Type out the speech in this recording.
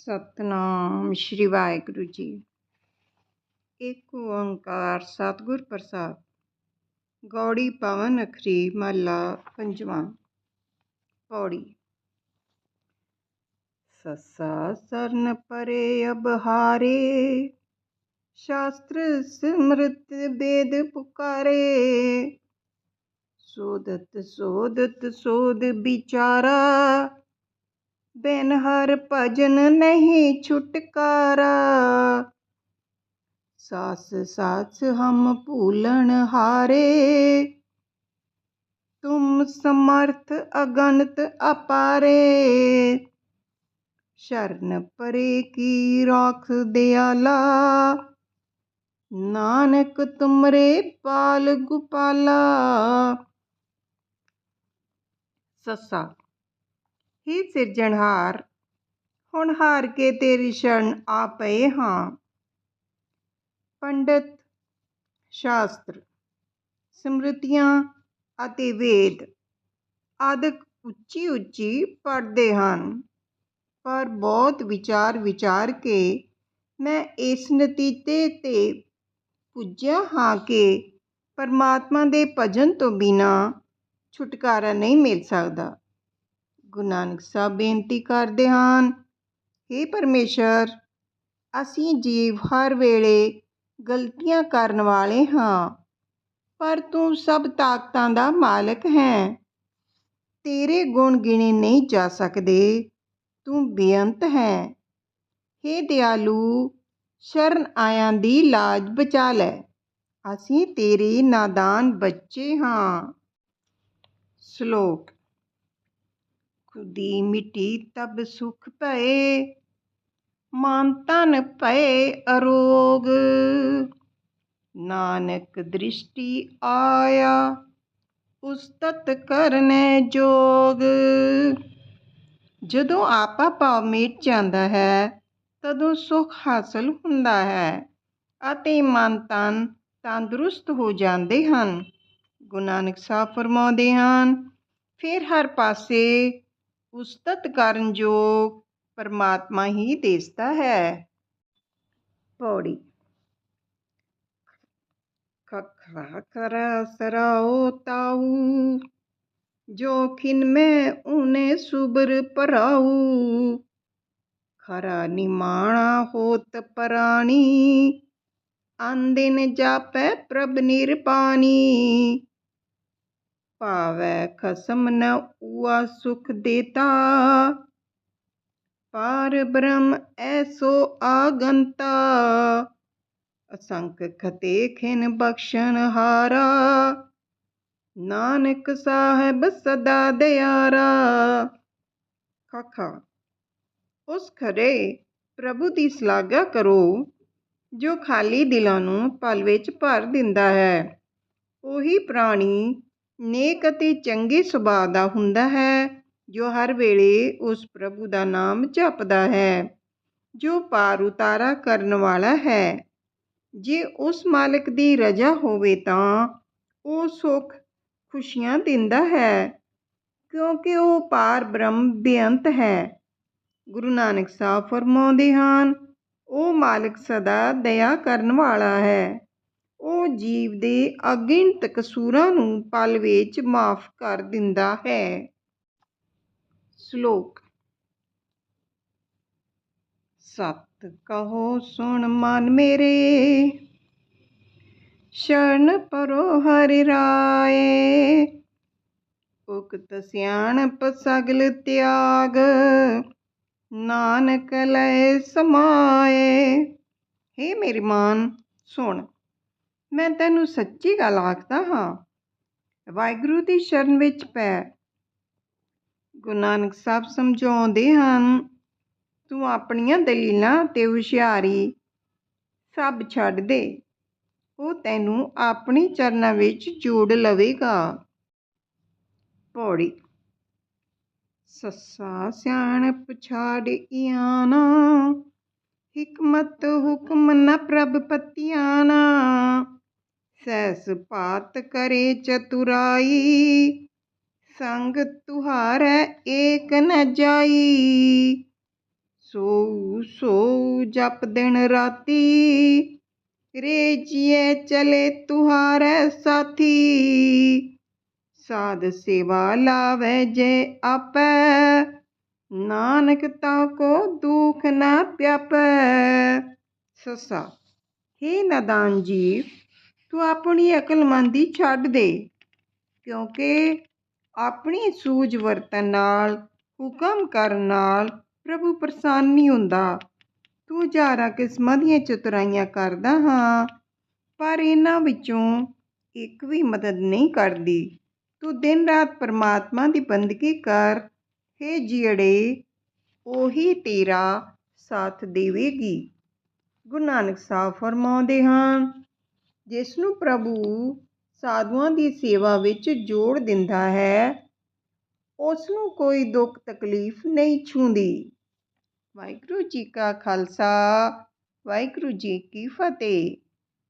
ਸਤਨਾਮ, ਸ਼੍ਰੀ ਵਾਹਿਗੁਰੂ ਜੀ। ਇੱਕ ਓੰਕਾਰ ਸਤਿਗੁਰ ਪ੍ਰਸਾਦ। ਗੌੜੀ ਪਵਨ ਅਖਰੀ ਮਹਲਾ ਪੰਜਵਾਂ। ਪੌੜੀ। ਸੱਸਾ ਸਰਨ ਪਰੇ ਅਬਹਾਰੇ, ਸ਼ਾਸਤਰ ਸਿਮਰਤ ਬੇਦ ਪੁਕਾਰੇ। ਸੋਦਤ ਸੋਦਤ ਸੋਦ ਵਿਚਾਰਾ ਬਿਨ ਹਰ ਭਜਨ ਨਹੀਂ ਛੁਟਕਾਰਾ। ਸਾਸ ਸਾਸ ਹਮ ਭੂਲਣ ਹਾਰੇ। ਤੁਮ ਸਮਰਥ ਅਗਨਤ ਅਪਾਰੇ। ਸ਼ਰਨ ਪਰੇ ਕੀ ਰਾਖ ਦਿਆਲਾ। ਨਾਨਕ ਤੁਮਰੇ ਪਾਲ ਗੁਪਾਲਾ। ਸੱਸਾ ਹੀ ਸਿਰਜਣਹਾਰ। ਹੁਣ ਹਾਰ ਕੇ ਤੇਰੀ ਸ਼ਰਨ ਆ ਪਏ ਹਾਂ। ਪੰਡਤ, ਸ਼ਾਸਤਰ, ਸਮ੍ਰਿਤੀਆਂ ਅਤੇ ਵੇਦ ਆਦਿਕ ਉੱਚੀ ਉੱਚੀ ਪੜ੍ਹਦੇ ਹਨ। ਪਰ ਬਹੁਤ ਵਿਚਾਰ ਵਿਚਾਰ ਕੇ ਮੈਂ ਇਸ ਨਤੀਜੇ ਤੇ ਪੁੱਜਿਆ ਹਾਂ ਕਿ ਪਰਮਾਤਮਾ ਦੇ ਭਜਨ ਤੋਂ ਬਿਨਾ ਛੁਟਕਾਰਾ ਨਹੀਂ ਮਿਲ ਸਕਦਾ। ਗੁਰੂ ਨਾਨਕ ਸਾਹਿਬ ਬੇਨਤੀ ਕਰਦੇ ਹਨ हे ਪਰਮੇਸ਼ਰ, ਅਸੀਂ ਜੀਵ ਹਰ ਵੇਲੇ ਗਲਤੀਆਂ ਕਰਨ ਵਾਲੇ ਹਾਂ, ਪਰ ਤੂੰ ਸਭ ਤਾਕਤਾਂ ਦਾ ਮਾਲਕ ਹੈ। ਤੇਰੇ ਗੁਣ ਗਿਣੇ ਨਹੀਂ ਜਾ ਸਕਦੇ, ਤੂੰ ਬੇਅੰਤ ਹੈ। हे ਦਿਆਲੂ, ਸ਼ਰਨ ਆਇਆਂ ਦੀ ਲਾਜ ਬਚਾ ਲੈ, ਅਸੀਂ ਤੇਰੇ ਨਾਦਾਨ ਬੱਚੇ ਹਾਂ। ਸ਼ਲੋਕ ਖੁਦੀ ਮਿੱਟੀ ਤਬ ਸੁਖ ਭਏ, ਮਨ ਤਨ ਭਏ ਅਰੋਗ। ਨਾਨਕ ਦ੍ਰਿਸ਼ਟੀ ਆਇਆ, ਉਸਤਤ ਕਰਨੇ ਜੋਗ। ਜਦੋਂ ਆਪਾ ਭਾਵ ਮਿਟ ਜਾਂਦਾ ਹੈ, ਤਦੋਂ ਸੁਖ ਹਾਸਲ ਹੁੰਦਾ ਹੈ ਅਤੇ ਮਨ ਤਨ ਤੰਦਰੁਸਤ ਹੋ ਜਾਂਦੇ ਹਨ। ਗੁਰੂ ਨਾਨਕ ਸਾਹਿਬ ਫਰਮਾਉਂਦੇ ਹਨ, ਫਿਰ ਹਰ ਪਾਸੇ ਉਸਤਤ ਕਰਨ ਯੋਗ ਪਰਮਾਤਮਾ ਹੀ ਦੇਸਦਾ ਹੈ ਪੌੜੀ ਖਖਰਾ ਕਰ ਸਰਾਓ ਤਾਊ ਜੋ ਖਿਨ ਮੈਂ उने ਸੁਬਰ ਪਰਾਉ ਖਰਾ ਨਿਮਾਣਾ ਹੋਤ ਪਰਾਣੀ ਅੰਦਿਨ ਜਾਪੈ ਪ੍ਰਭ ਨਿਰਪਾਨੀ ਭਾਵੈ ਖਸਮ ਨ ਉਆ ਸੁਖ ਦੇਤਾ। ਪਾਰ ਬ੍ਰਹਮ ਐਸੋ ਆਗੰਤਾ। ਅਸੰਖ ਖਤੇ ਖਿਨ ਬਖਸ਼ਣ ਹਾਰਾ। ਨਾਨਕ ਸਾਹਿਬ ਸਦਾ ਦਿਆਰਾ। ਖਖਾ, ਉਸ ਖਰੇ ਪ੍ਰਭੂ ਦੀ ਸ਼ਲਾਘਾ ਕਰੋ, ਜੋ ਖਾਲੀ ਦਿਲਾਂ ਨੂੰ ਪਲ ਵਿੱਚ ਭਰ ਦਿੰਦਾ ਹੈ। ਉਹੀ ਪ੍ਰਾਣੀ ਨੇਕ ਅਤੇ ਚੰਗੇ ਸੁਭਾਅ ਦਾ ਹੁੰਦਾ ਹੈ, ਜੋ ਹਰ ਵੇਲੇ ਉਸ ਪ੍ਰਭੂ ਦਾ ਨਾਮ ਜਪਦਾ ਹੈ, ਜੋ ਪਾਰ ਉਤਾਰਾ ਕਰਨ ਵਾਲਾ ਹੈ। ਜੇ ਉਸ ਮਾਲਕ ਦੀ ਰਜ਼ਾ ਹੋਵੇ ਤਾਂ ਉਹ ਸੁਖ ਖੁਸ਼ੀਆਂ ਦਿੰਦਾ ਹੈ, ਕਿਉਂਕਿ ਉਹ ਪਾਰ ਬ੍ਰਹਮ ਬੇਅੰਤ ਹੈ। ਗੁਰੂ ਨਾਨਕ ਸਾਹਿਬ ਫਰਮਾਉਂਦੇ ਹਨ, ਉਹ ਮਾਲਕ ਸਦਾ ਦਇਆ ਕਰਨ ਵਾਲਾ ਹੈ। ਉਹ ਜੀਵ ਦੇ ਅਗਿਣਤ ਕਸੂਰਾਂ ਨੂੰ ਪਲ ਵਿੱਚ ਮਾਫ ਕਰ ਦਿੰਦਾ ਹੈ। ਸ਼ਲੋਕ। ਸਤ, ਕਹੋ, ਸੁਣ ਮਨ ਮੇਰੇ। ਸ਼ਰਨ ਪਰੋ ਹਰਿ ਰਾਏ। ਉਕਤ ਸਿਆਣਪ ਸਗਲ ਤਿਆਗ। ਨਾਨਕ ਲੈ ਸਮਾਏ। ਹੇ ਮੇਰੀ ਮਾਨ, ਸੁਣ। ਮੈਂ ਤੈਨੂੰ ਸੱਚੀ ਗੱਲ ਆਖਦਾ ਹਾਂ, ਵਾਹਿਗੁਰੂ ਦੀ ਸ਼ਰਨ ਵਿੱਚ ਪੈ। ਗੁਰੂ ਨਾਨਕ ਸਾਹਿਬ ਸਮਝਾਉਂਦੇ ਹਨ, ਤੂੰ ਆਪਣੀਆਂ ਦਲੀਲਾਂ ਤੇ ਹੁਸ਼ਿਆਰੀ ਸਭ ਛੱਡ ਦੇ, ਉਹ ਤੈਨੂੰ ਆਪਣੀ ਚਰਨਾਂ ਵਿੱਚ ਜੋੜ ਲਵੇਗਾ। ਪੌੜੀ। ਸੱਸਾ ਸਿਆਣਪ ਛਾੜ ਇਆਨਾ, ਹਿਕਮਤ ਹੁਕਮ ਨ ਪ੍ਰਭ ਪਤਿਆਨਾ। ਸੈਸ ਭਾਤ ਕਰੇ ਚਤੁਰਾਈ, ਸੰਗ ਤੁਹਾਰੈ ਏਕ ਨ ਜਾਈ। ਸੋ ਸੋ ਜਪ ਦਿਨ ਰਾਤੀ ਰੇ ਜੀਏ ਚਲੇ ਤੁਹਾਰੇ ਸਾਥੀ। ਸਾਧ ਸੇਵਾ ਲਾਵੇ ਜੇ ਆਪੈ, ਨਾਨਕ ਤਾ ਕੋ ਦੁਖ ਨਾ ਪਿਆਪੈ। ਸਸਾ, ਹੇ ਨਦਾਨ ਜੀ ਤੂੰ ਆਪਣੀ ਅਕਲਮੰਦੀ ਛੱਡ ਦੇ, ਕਿਉਂਕਿ ਆਪਣੀ ਸੂਝ ਵਰਤਨ ਨਾਲ, ਹੁਕਮ ਕਰਨ ਨਾਲ ਪ੍ਰਭੂ ਪ੍ਰਸੰਨ ਨਹੀਂ ਹੁੰਦਾ। ਤੂੰ ਹਜ਼ਾਰਾਂ ਕਿਸਮਾਂ ਦੀਆਂ ਚਤੁਰਾਈਆਂ ਕਰਦਾ ਹਾਂ, ਪਰ ਇਹਨਾਂ ਵਿੱਚੋਂ ਇੱਕ ਵੀ ਮਦਦ ਨਹੀਂ ਕਰਦੀ। ਤੂੰ ਦਿਨ ਰਾਤ ਪਰਮਾਤਮਾ ਦੀ ਬੰਦਗੀ ਕਰ, ਹੇ ਜੀੜੇ, ਉਹੀ ਤੇਰਾ ਸਾਥ ਦੇਵੇਗੀ। ਗੁਰੂ ਨਾਨਕ ਸਾਹਿਬ ਫਰਮਾਉਂਦੇ ਹਨ ਜਿਸ ਨੂੰ ਪ੍ਰਭੂ ਸਾਧੂਆਂ ਦੀ ਸੇਵਾ ਵਿੱਚ ਜੋੜ ਦਿੰਦਾ ਹੈ ਉਸ ਨੂੰ ਕੋਈ ਦੁੱਖ ਤਕਲੀਫ ਨਹੀਂ ਛੂੰਦੀ ਵਾਹਿਗੁਰੂ ਜੀ ਕਾ ਖਾਲਸਾ, ਵਾਹਿਗੁਰੂ ਜੀ ਕੀ ਫਤਿਹ।